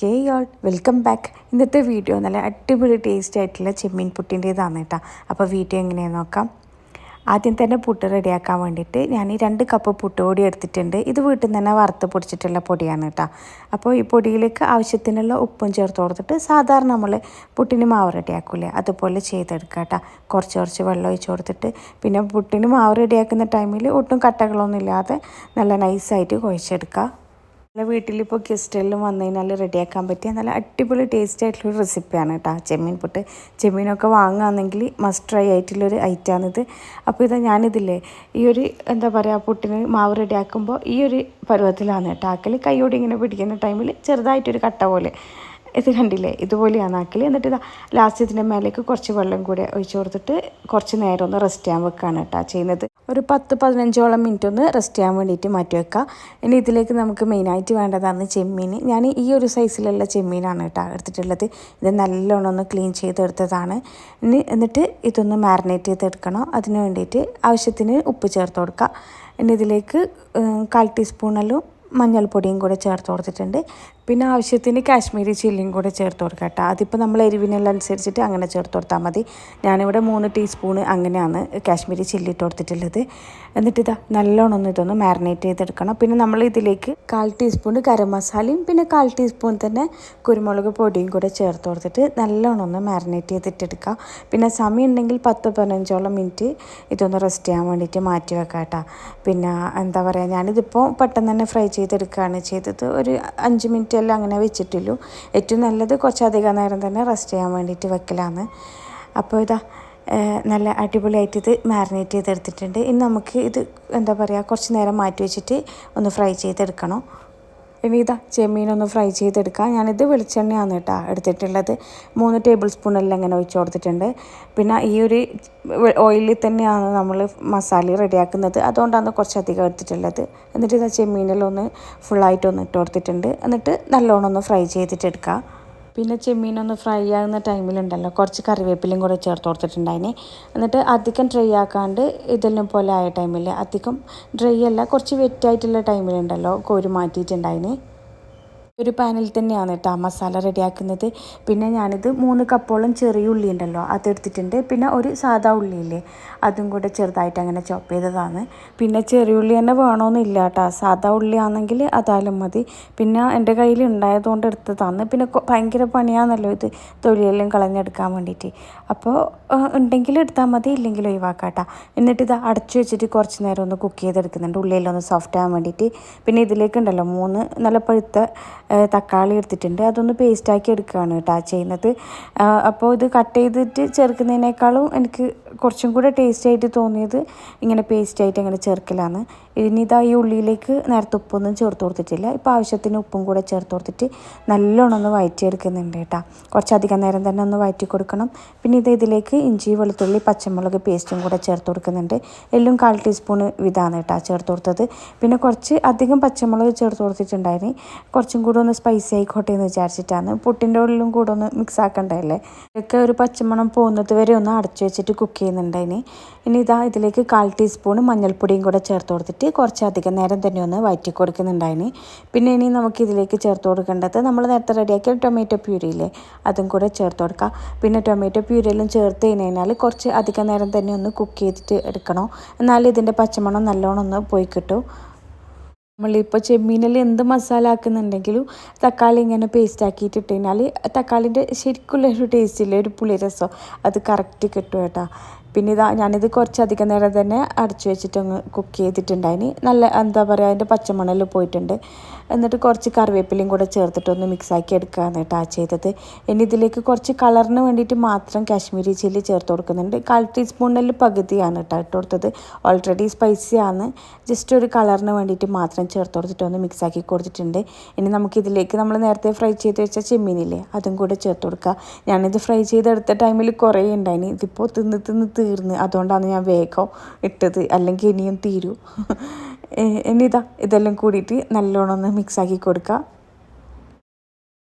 ഹേ y'all welcome back ഇന്നത്തെ video നല്ല അടിപൊളി ടേസ്റ്റ് ആയിട്ടുള്ള ചെമ്മീൻ പുട്ടിന്റേതാണ് കേട്ടോ അപ്പോൾ വീഡിയോ എങ്ങനെയാണെന്ന് നോക്കാം. ആദ്യം തന്നെ പുട്ട് റെഡിയാക്കാൻ വേണ്ടിയിട്ട് ഞാൻ ഈ രണ്ട് കപ്പ് പുട്ടുപൊടി എടുത്തിട്ടുണ്ട്. ഇത് വീട്ടിൽ നിന്ന് തന്നെ വറുത്ത് പൊടിച്ചിട്ടുള്ള പൊടിയാണ് കേട്ടോ അപ്പോൾ ഈ പൊടിയിലേക്ക് ആവശ്യത്തിനുള്ള ഉപ്പും ചേർത്ത് കൊടുത്തിട്ട് സാധാരണ നമ്മൾ പുട്ടിന് മാവ് റെഡിയാക്കൂലേ? അതുപോലെ ചെയ്തെടുക്കുക കേട്ടോ കുറച്ച് കുറച്ച് വെള്ളം ഒഴിച്ച് കൊടുത്തിട്ട് പിന്നെ പുട്ടിന് മാവ് റെഡിയാക്കുന്ന ടൈമിൽ ഒട്ടും കട്ടകളൊന്നും ഇല്ലാതെ നല്ല നൈസായിട്ട് കുഴച്ചെടുക്കുക. നമ്മളെ വീട്ടിലിപ്പോൾ ഗസ്റ്റെല്ലാം വന്നു കഴിഞ്ഞാൽ റെഡിയാക്കാൻ പറ്റിയ നല്ല അടിപൊളി ടേസ്റ്റ് ആയിട്ടുള്ള റെസിപ്പിയാണ് കേട്ടോ ചെമ്മീൻ പൊട്ട്. ചെമ്മീനൊക്കെ വാങ്ങുകയാണെങ്കിൽ മസ്റ്റ് ട്രൈ ആയിട്ടുള്ളൊരു ഐറ്റമാണിത് അപ്പോൾ ഇതാ. ഞാനിതില്ലേ ഈ ഒരു എന്താ പറയുക പുട്ടിന് മാവ് റെഡിയാക്കുമ്പോൾ ഈ ഒരു പരുവത്തിലാണ് കേട്ടോ ആക്കൽ കൈയോടെ ഇങ്ങനെ പിടിക്കുന്ന ടൈമിൽ ചെറുതായിട്ടൊരു കട്ട പോലെ. ഇത് കണ്ടില്ലേ? ഇതുപോലെയാണ് ആക്കൽ എന്നിട്ട് ഇതാ ലാസ്റ്റ് ഇതിന്റെ മേലേക്ക് കുറച്ച് വെള്ളം കൂടി ഒഴിച്ചു കൊടുത്തിട്ട് കുറച്ച് നേരം ഒന്ന് റെസ്റ്റ് ചെയ്യാൻ വെക്കുകയാണ് കേട്ടോ ചെയ്യുന്നത്. ഒരു പത്ത് പതിനഞ്ചോളം മിനിറ്റ് ഒന്ന് റെസ്റ്റ് ചെയ്യാൻ വേണ്ടിയിട്ട് മാറ്റി വെക്കുക ഇനി ഇതിലേക്ക് നമുക്ക് മെയിനായിട്ട് വേണ്ടതാണ് ചെമ്മീൻ. ഞാൻ ഈ ഒരു സൈസിലുള്ള ചെമ്മീനാണ് കേട്ടോ എടുത്തിട്ടുള്ളത്. ഇത് നല്ലോണം ഒന്ന് ക്ലീൻ ചെയ്തെടുത്തതാണ്. ഇനി എന്നിട്ട് ഇതൊന്ന് മാരിനേറ്റ് ചെയ്തെടുക്കണം. അതിന് വേണ്ടിയിട്ട് ആവശ്യത്തിന് ഉപ്പ് ചേർത്ത് കൊടുക്കുക ഇനി ഇതിലേക്ക് കാൽ ടീസ്പൂണെല്ലാം മഞ്ഞൾപ്പൊടിയും കൂടെ ചേർത്ത് കൊടുത്തിട്ടുണ്ട്. പിന്നെ ആവശ്യത്തിന് കാശ്മീരി ചില്ലിയും കൂടെ ചേർത്ത് കൊടുക്കുക കേട്ടോ. അതിപ്പോൾ നമ്മൾ എരിവിനനുസരിച്ചിട്ട് അങ്ങനെ ചേർത്ത് കൊടുത്താൽ മതി. ഞാനിവിടെ മൂന്ന് ടീസ്പൂൺ അങ്ങനെയാണ് കാശ്മീരി ചില്ലി ഇട്ട് കൊടുത്തിട്ടുള്ളത്. എന്നിട്ട് ഇതാ നല്ലോണം ഒന്ന് ഇതൊന്ന് മാരിനേറ്റ് ചെയ്തെടുക്കണം. പിന്നെ നമ്മൾ ഇതിലേക്ക് കാൽ ടീസ്പൂൺ ഗരം മസാലയും പിന്നെ കാൽ ടീസ്പൂൺ തന്നെ കുരുമുളക് പൊടിയും കൂടെ ചേർത്ത് കൊടുത്തിട്ട് നല്ലോണം ഒന്ന് മാരിനേറ്റ് ചെയ്തിട്ടെടുക്കുക. പിന്നെ സമയം ഉണ്ടെങ്കിൽ പത്ത് പതിനഞ്ചോളം മിനിറ്റ് ഇതൊന്ന് റെസ്റ്റ് ചെയ്യാൻ വേണ്ടിയിട്ട് മാറ്റി വെക്കാം കേട്ടോ. പിന്നെ എന്താ പറയുക ഞാനിതിപ്പോൾ പെട്ടെന്ന് തന്നെ ഫ്രൈ ചെയ്തെടുക്കുകയാണ് ചെയ്തത്. ഒരു അഞ്ച് മിനിറ്റ് എല്ലാം അങ്ങനെ വെച്ചിട്ടുള്ളൂ. ഏറ്റവും നല്ലത് കുറച്ചധികം നേരം തന്നെ റെസ്റ്റ് ചെയ്യാൻ വേണ്ടിയിട്ട് വെക്കലാണ്. അപ്പോൾ ഇതാ നല്ല അടിപൊളിയായിട്ട് ഇത് മാരിനേറ്റ് ചെയ്തെടുത്തിട്ടുണ്ട്. ഇനി നമുക്ക് ഇത് എന്താ പറയുക കുറച്ച് നേരം മാറ്റി വെച്ചിട്ട് ഒന്ന് ഫ്രൈ ചെയ്തെടുക്കണം. ഇനി ഇതാ ചെമ്മീനൊന്ന് ഫ്രൈ ചെയ്തെടുക്കാം. ഞാനിത് വെളിച്ചെണ്ണയാണ് കേട്ടോ എടുത്തിട്ടുള്ളത്. മൂന്ന് ടേബിൾ സ്പൂണെല്ലാം ഇങ്ങനെ ഒഴിച്ച് കൊടുത്തിട്ടുണ്ട്. പിന്നെ ഈ ഒരു ഓയിലിൽ തന്നെയാണ് നമ്മൾ മസാല റെഡിയാക്കുന്നത്. അതുകൊണ്ടാണ് കുറച്ചധികം എടുത്തിട്ടുള്ളത്. എന്നിട്ട് ഇതാ ചെമ്മീനിലൊന്ന് ഫുള്ളായിട്ടൊന്ന് ഇട്ട് കൊടുത്തിട്ടുണ്ട്. എന്നിട്ട് നല്ലോണം ഒന്ന് ഫ്രൈ ചെയ്തിട്ടെടുക്കുക പിന്നെ ചെമ്മീനൊന്ന് ഫ്രൈ ആകുന്ന ടൈമിലുണ്ടല്ലോ കുറച്ച് കറിവേപ്പിലയും കൂടെ ചേർത്ത് കൊടുത്തിട്ടുണ്ടായിന്. എന്നിട്ട് അധികം ഡ്രൈ ആക്കാണ്ട് ഇതെല്ലാം പോലെ ആയ ടൈമിൽ അധികം ഡ്രൈ അല്ല കുറച്ച് വെറ്റായിട്ടുള്ള ടൈമിലുണ്ടല്ലോ കോരി മാറ്റിയിട്ടുണ്ടായിന്. ഒരു പാനിൽ തന്നെയാണ് കേട്ടോ മസാല റെഡിയാക്കുന്നത്. പിന്നെ ഞാനിത് മൂന്ന് കപ്പോളം ചെറിയ ഉള്ളി ഉണ്ടല്ലോ അതെടുത്തിട്ടുണ്ട്. പിന്നെ ഒരു സാധാ ഉള്ളിയില്ലേ അതും കൂടെ ചെറുതായിട്ട് അങ്ങനെ ചോപ്പ് ചെയ്തതാണ്. പിന്നെ ചെറിയ ഉള്ളി തന്നെ വേണമെന്നില്ല കേട്ടോ സാധാ ഉള്ളി ആണെങ്കിൽ അതാലും മതി. പിന്നെ എന്റെ കയ്യിൽ ഉണ്ടായതുകൊണ്ട് എടുത്തതാണ്. പിന്നെ ഭയങ്കര പണിയാണല്ലോ ഇത് തൊലിയെല്ലാം കളഞ്ഞെടുക്കാൻ വേണ്ടിയിട്ട്. അപ്പോൾ ഉണ്ടെങ്കിൽ എടുത്താൽ മതി ഇല്ലെങ്കിൽ ഒഴിവാക്കാട്ടോ എന്നിട്ട് ഇത് അടച്ചു വെച്ചിട്ട് കുറച്ച് നേരം ഒന്ന് കുക്ക് ചെയ്തെടുക്കുന്നുണ്ട്. ഉള്ളിയെല്ലാം ഒന്ന് സോഫ്റ്റ് ആകാൻ വേണ്ടിയിട്ട്. പിന്നെ ഇതിലേക്കുണ്ടല്ലോ മൂന്ന് നല്ല പഴുത്ത തക്കാളി എടുത്തിട്ടുണ്ട്. അതൊന്ന് പേസ്റ്റാക്കി എടുക്കുകയാണ് കേട്ടോ ചെയ്യുന്നത്. അപ്പോൾ ഇത് കട്ട് ചെയ്തിട്ട് ചേർക്കുന്നതിനേക്കാളും എനിക്ക് കുറച്ചും കൂടെ ടേസ്റ്റ് ആയിട്ട് തോന്നിയത് ഇങ്ങനെ പേസ്റ്റായിട്ട് അങ്ങനെ ചേർക്കലാണ്. ഇനി ഇതാ ഈ ഉള്ളിയിലേക്ക് നേരത്തെ ഉപ്പൊന്നും ചേർത്ത് കൊടുത്തിട്ടില്ല. ഇപ്പോൾ ആവശ്യത്തിന് ഉപ്പും കൂടെ ചേർത്ത് കൊടുത്തിട്ട് നല്ലോണം ഒന്ന് വയറ്റി വഴറ്റിയെടുക്കുന്നുണ്ട് കേട്ടോ കുറച്ചധികം നേരം തന്നെ ഒന്ന് വയറ്റി കൊടുക്കണം. പിന്നെ ഇത് ഇതിലേക്ക് ഇഞ്ചി വെളുത്തുള്ളി പച്ചമുളക് പേസ്റ്റും കൂടെ ചേർത്ത് കൊടുക്കുന്നുണ്ട്. എല്ലാം കാൽ ടീസ്പൂൺ വിധാണ് കേട്ടോ ചേർത്ത് കൊടുത്തത്. പിന്നെ കുറച്ച് അധികം പച്ചമുളക് ചേർത്ത് കൊടുത്തിട്ടുണ്ടായിരുന്നു കുറച്ചും ഒന്ന് സ്പൈസി ആയിക്കോട്ടെ എന്ന് വിചാരിച്ചിട്ടാണ്. പുട്ടിന്റെ ഉള്ളിലും കൂടെ ഒന്ന് മിക്സ് ആക്കണ്ടല്ലേ ഇതൊക്കെ ഒരു പച്ചമണം പോകുന്നത് വരെ ഒന്ന് അടച്ചു വെച്ചിട്ട് കുക്ക് ചെയ്യുന്നുണ്ടായിന് ഇനി. ഇതാ ഇതിലേക്ക് കാൽ ടീസ്പൂൺ മഞ്ഞൾപ്പൊടിയും കൂടെ ചേർത്ത് കൊടുത്തിട്ട് കുറച്ചധികം നേരം തന്നെ ഒന്ന് വയറ്റി കൊടുക്കുന്നുണ്ടായിന് പിന്നെ ഇനി നമുക്ക് ഇതിലേക്ക് ചേർത്ത് കൊടുക്കേണ്ടത് നമ്മൾ നേരത്തെ റെഡിയാക്കിയ ടൊമാറ്റോ പ്യൂരിയില്ലേ അതും കൂടെ ചേർത്ത് കൊടുക്കുക പിന്നെ ടൊമാറ്റോ പ്യൂരിയെല്ലാം ചേർത്ത് കഴിഞ്ഞാൽ കുറച്ച് അധികം നേരം തന്നെ ഒന്ന് കുക്ക് ചെയ്തിട്ട് എടുക്കണം. എന്നാലും ഇതിന്റെ പച്ചമണം നല്ലോണം ഒന്ന് പോയി കിട്ടും. നമ്മളിപ്പോൾ ചെമ്മീനിൽ എന്ത് മസാല ആക്കുന്നുണ്ടെങ്കിലും തക്കാളി ഇങ്ങനെ പേസ്റ്റ് ആക്കിയിട്ട് ഇട്ട് കഴിഞ്ഞാൽ തക്കാളിന്റെ ശരിക്കുള്ള ഒരു ടേസ്റ്റ് ഇല്ല? ഒരു പുളിരസം. അത് കറക്റ്റ് കിട്ടും കേട്ടോ പിന്നെ ഇതാ ഞാനിത് കുറച്ചധികം നേരം തന്നെ അടച്ചു വെച്ചിട്ട് അങ്ങ് കുക്ക് ചെയ്തിട്ടുണ്ടായിന്. നല്ല എന്താ പറയുക അതിന്റെ പച്ചമണൽ പോയിട്ടുണ്ട്. എന്നിട്ട് കുറച്ച് കറിവേപ്പിലയും കൂടെ ചേർത്തിട്ടൊന്ന് മിക്സാക്കി എടുക്കുകയാണ് കേട്ടോ ചെയ്തത്. ഇനി ഇതിലേക്ക് കുറച്ച് കളറിന് വേണ്ടിയിട്ട് മാത്രം കാശ്മീരി ചില്ലി ചേർത്ത് കൊടുക്കുന്നുണ്ട്. കാൽ ടീസ്പൂണിൽ പകുതിയാണ് കേട്ടോ ഇട്ട് കൊടുത്തത്. ഓൾറെഡി സ്പൈസിയാണ് ജസ്റ്റ് ഒരു കളറിന് വേണ്ടിയിട്ട് മാത്രം ചേർത്ത് കൊടുത്തിട്ട് ഒന്ന് മിക്സാക്കി കൊടുത്തിട്ടുണ്ട്. ഇനി നമുക്ക് ഇതിലേക്ക് നമ്മൾ നേരത്തെ ഫ്രൈ ചെയ്ത് വെച്ച ചെമ്മീനില്ലേ അതും കൂടെ ചേർത്ത് കൊടുക്കുക ഞാനിത് ഫ്രൈ ചെയ്തെടുത്ത ടൈമിൽ കുറേ ഉണ്ടായിന്. ഇതിപ്പോൾ തിന്ന് തിന്ന് തീർന്ന് അതുകൊണ്ടാണ് ഞാൻ വേഗം ഇട്ടത്. അല്ലെങ്കിൽ ഇനിയും തീരൂ. ഇനിതാ ഇതെല്ലാം കൂടിയിട്ട് നല്ലോണം ഒന്ന് മിക്സാക്കി കൊടുക്കുക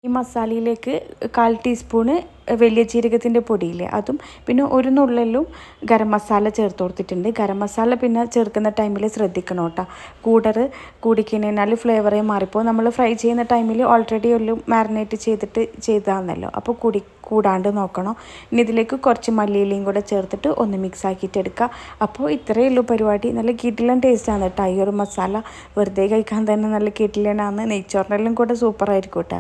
ഈ മസാലയിലേക്ക് കാൽ ടീസ്പൂണ് വലിയ ജീരകത്തിന്റെ പൊടിയില്ലേ അതും പിന്നെ ഒരു നുള്ളലും ഗരം മസാല ചേർത്ത് കൊടുത്തിട്ടുണ്ട്. ഗരം മസാല പിന്നെ ചേർക്കുന്ന ടൈമിൽ ശ്രദ്ധിക്കണം കേട്ടോ. കൂടർ കൂടിക്കഴിഞ്ഞാൽ ഫ്ലേവറേ മാറിപ്പോൾ നമ്മൾ ഫ്രൈ ചെയ്യുന്ന ടൈമിൽ ഓൾറെഡി ഒരു മാരിനേറ്റ് ചെയ്തിട്ട് ചെയ്താന്നല്ലോ. അപ്പോൾ കൂടി കൂടാണ്ട് നോക്കണം. ഇനി ഇതിലേക്ക് കുറച്ച് മല്ലിയിലയും കൂടെ ചേർത്തിട്ട് ഒന്ന് മിക്സ് ആക്കിയിട്ട് എടുക്കുക. അപ്പോൾ ഇത്രയേ ഉള്ളൂ പരിപാടി. നല്ല കിട്ടിലൻ ടേസ്റ്റാണ് കേട്ടോ. ഈ മസാല വെറുതെ കഴിക്കാൻ തന്നെ നല്ല കിട്ടിലനാണ് നെയ്ച്ചോറിനെല്ലാം കൂടെ സൂപ്പറായിരിക്കും കേട്ടോ.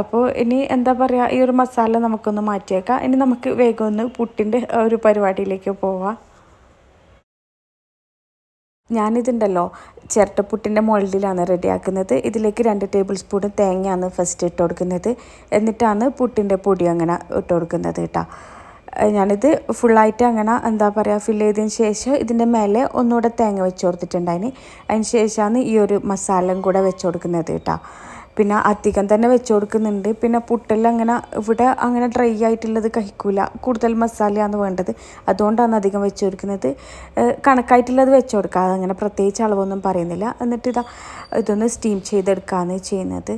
അപ്പോൾ ഇനി എന്താ പറയുക ഈ ഒരു മസാല നമുക്കൊന്ന് മാറ്റിയേക്കാം. ഇനി നമുക്ക് വേഗം ഒന്ന് പുട്ടിന്റെ ഒരു പരിപാടിയിലേക്ക് പോവാം. ഞാനിതുണ്ടല്ലോ ചിരട്ടപ്പുട്ടിന്റെ മോൾഡിലാണ് റെഡിയാക്കുന്നത്. ഇതിലേക്ക് രണ്ട് ടേബിൾ സ്പൂൺ തേങ്ങയാണ് ഫസ്റ്റ് ഇട്ട് കൊടുക്കുന്നത്. എന്നിട്ടാണ് പുട്ടിന്റെ പൊടി അങ്ങനെ ഇട്ട് കൊടുക്കുന്നത് കേട്ടോ. ഞാനിത് ഫുള്ളായിട്ട് അങ്ങനെ എന്താ പറയുക ഫില്ല് ചെയ്തതിന് ശേഷം ഇതിന്റെ മേലെ ഒന്നുകൂടെ തേങ്ങ വെച്ച് കൊടുത്തിട്ടുണ്ടായിന്. അതിന് ശേഷമാണ് ഈ ഒരു മസാലയും കൂടെ വെച്ച് കൊടുക്കുന്നത് കേട്ടോ. പിന്നെ അധികം തന്നെ വെച്ച് കൊടുക്കുന്നുണ്ട്. പിന്നെ പുട്ടെല്ലാം അങ്ങനെ ഇവിടെ അങ്ങനെ ഡ്രൈ ആയിട്ടുള്ളത് കഴിക്കൂല. കൂടുതൽ മസാലയാണ് വേണ്ടത്. അതുകൊണ്ടാണ് അധികം വെച്ച് കൊടുക്കുന്നത്. കണക്കായിട്ടുള്ളത് വെച്ച് കൊടുക്കുക അതങ്ങനെ പ്രത്യേകിച്ച് അളവൊന്നും പറയുന്നില്ല. എന്നിട്ട് ഇതാ ഇതൊന്ന് സ്റ്റീം ചെയ്തെടുക്കുകയാണ് ചെയ്യുന്നത്.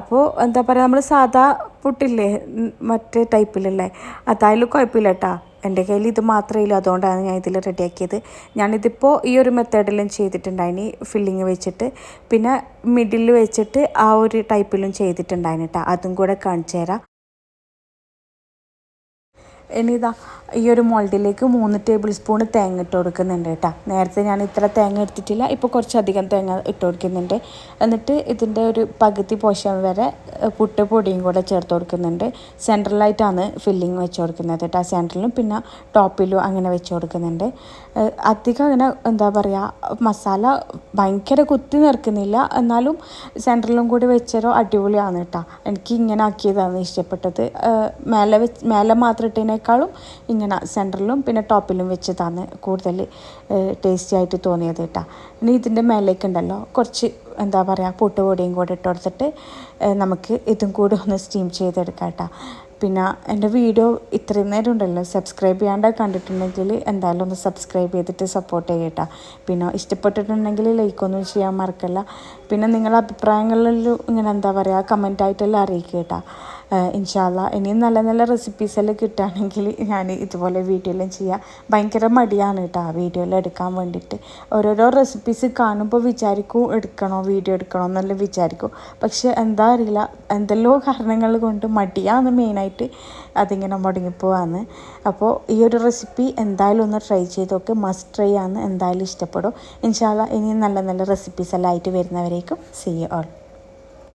അപ്പോൾ എന്താ പറയുക നമ്മൾ സാധാ പുട്ടില്ലേ മറ്റേ ടൈപ്പിലല്ലേ അതായാലും കുഴപ്പമില്ല കേട്ടോ എന്റെ കയ്യിൽ ഇത് മാത്രമേ ഇല്ല. അതുകൊണ്ടാണ് ഞാൻ ഇതിൽ റെഡിയാക്കിയത്. ഞാനിതിപ്പോൾ ഈ ഒരു മെത്തേഡിലും ചെയ്തിട്ടുണ്ടായിനി. ഫില്ലിങ് വെച്ചിട്ട്. പിന്നെ മിഡിൽ വെച്ചിട്ട് ആ ഒരു ടൈപ്പിലും ചെയ്തിട്ടുണ്ടായിന് കേട്ടോ അതും കൂടെ കാണിച്ചു തരാം. ഇനി ഇതാ ഈ ഒരു മോൾഡിലേക്ക് മൂന്ന് ടേബിൾ സ്പൂൺ തേങ്ങ ഇട്ട് കൊടുക്കുന്നുണ്ട് കേട്ടോ. നേരത്തെ ഞാൻ ഇത്ര തേങ്ങ എടുത്തിട്ടില്ല ഇപ്പോൾ കുറച്ചധികം തേങ്ങ ഇട്ട് കൊടുക്കുന്നുണ്ട്. എന്നിട്ട് ഇതിന്റെ ഒരു പകുതി പോഷൻ വരെ പുട്ട് പൊടിയും കൂടെ ചേർത്ത് കൊടുക്കുന്നുണ്ട്. സെൻട്രലായിട്ടാണ് ഫില്ലിങ് വെച്ച് കൊടുക്കുന്നത് കേട്ടോ. സെൻട്രലും പിന്നെ ടോപ്പിലും അങ്ങനെ വെച്ച് കൊടുക്കുന്നുണ്ട്. അധികം അങ്ങനെ എന്താ പറയുക മസാല ഭയങ്കര കുത്തി നിറക്കുന്നില്ല. എന്നാലും സെൻട്രലും കൂടി വെച്ചൊരു അടിപൊളിയാണ് കേട്ടോ. എനിക്ക് ഇങ്ങനെ ആക്കിയതാണ് ഇഷ്ടപ്പെട്ടത്. മേലെ വെച്ച് മേലെ മാത്രം ഇട്ടതിനേക്കാളും ഇങ്ങനെ സെന്ററിലും പിന്നെ ടോപ്പിലും വെച്ചതാണ് കൂടുതൽ ടേസ്റ്റി ആയിട്ട് തോന്നിയത് കേട്ടോ. ഇനി ഇതിന്റെ മേലേക്കുണ്ടല്ലോ കുറച്ച് എന്താ പറയുക പൊട്ടുപൊടിയും കൂടെ ഇട്ട് കൊടുത്തിട്ട് നമുക്ക് ഇതും കൂടി ഒന്ന് സ്റ്റീം ചെയ്തെടുക്കാം കേട്ടോ. പിന്നെ എന്റെ വീഡിയോ ഇത്രയും നേരം ഉണ്ടല്ലോ സബ്സ്ക്രൈബ് ചെയ്യാണ്ട് കണ്ടിട്ടുണ്ടെങ്കിൽ എന്തായാലും ഒന്ന് സബ്സ്ക്രൈബ് ചെയ്തിട്ട് സപ്പോർട്ട് ചെയ്യട്ടോ പിന്നെ ഇഷ്ടപ്പെട്ടിട്ടുണ്ടെങ്കിൽ ലൈക്കൊന്നും ചെയ്യാൻ മറക്കല്ല. പിന്നെ നിങ്ങളുടെ അഭിപ്രായങ്ങളിൽ ഇങ്ങനെ എന്താ പറയുക കമന്റായിട്ടെല്ലാം അറിയിക്കുക കേട്ടോ. ഇൻഷാല്ല ഇനിയും നല്ല നല്ല റെസിപ്പീസ് എല്ലാം കിട്ടുകയാണെങ്കിൽ ഞാൻ ഇതുപോലെ വീഡിയോയിലും ചെയ്യാം. ഭയങ്കര മടിയാണ് കേട്ടോ ആ വീഡിയോയിൽ എടുക്കാൻ വേണ്ടിയിട്ട്. ഓരോരോ റെസിപ്പീസ് കാണുമ്പോൾ വിചാരിക്കും എടുക്കണോ വീഡിയോ എടുക്കണോ എന്നെല്ലാം വിചാരിക്കും. പക്ഷെ എന്താ അറിയില്ല എന്തെല്ലോ കാരണങ്ങൾ കൊണ്ട് മടിയാണ് മെയിനായിട്ട് അതിങ്ങനെ മുടങ്ങിപ്പോവാന്ന്. അപ്പോൾ ഈ ഒരു റെസിപ്പി എന്തായാലും ഒന്ന് ട്രൈ ചെയ്ത് നോക്ക്. മസ്റ്റ് ട്രൈ ആണ്. എന്തായാലും ഇഷ്ടപ്പെടും. ഇൻഷാല്ല ഇനിയും നല്ല നല്ല റെസിപ്പീസ് എല്ലാം ആയിട്ട് വരുന്നവരേക്കും. C all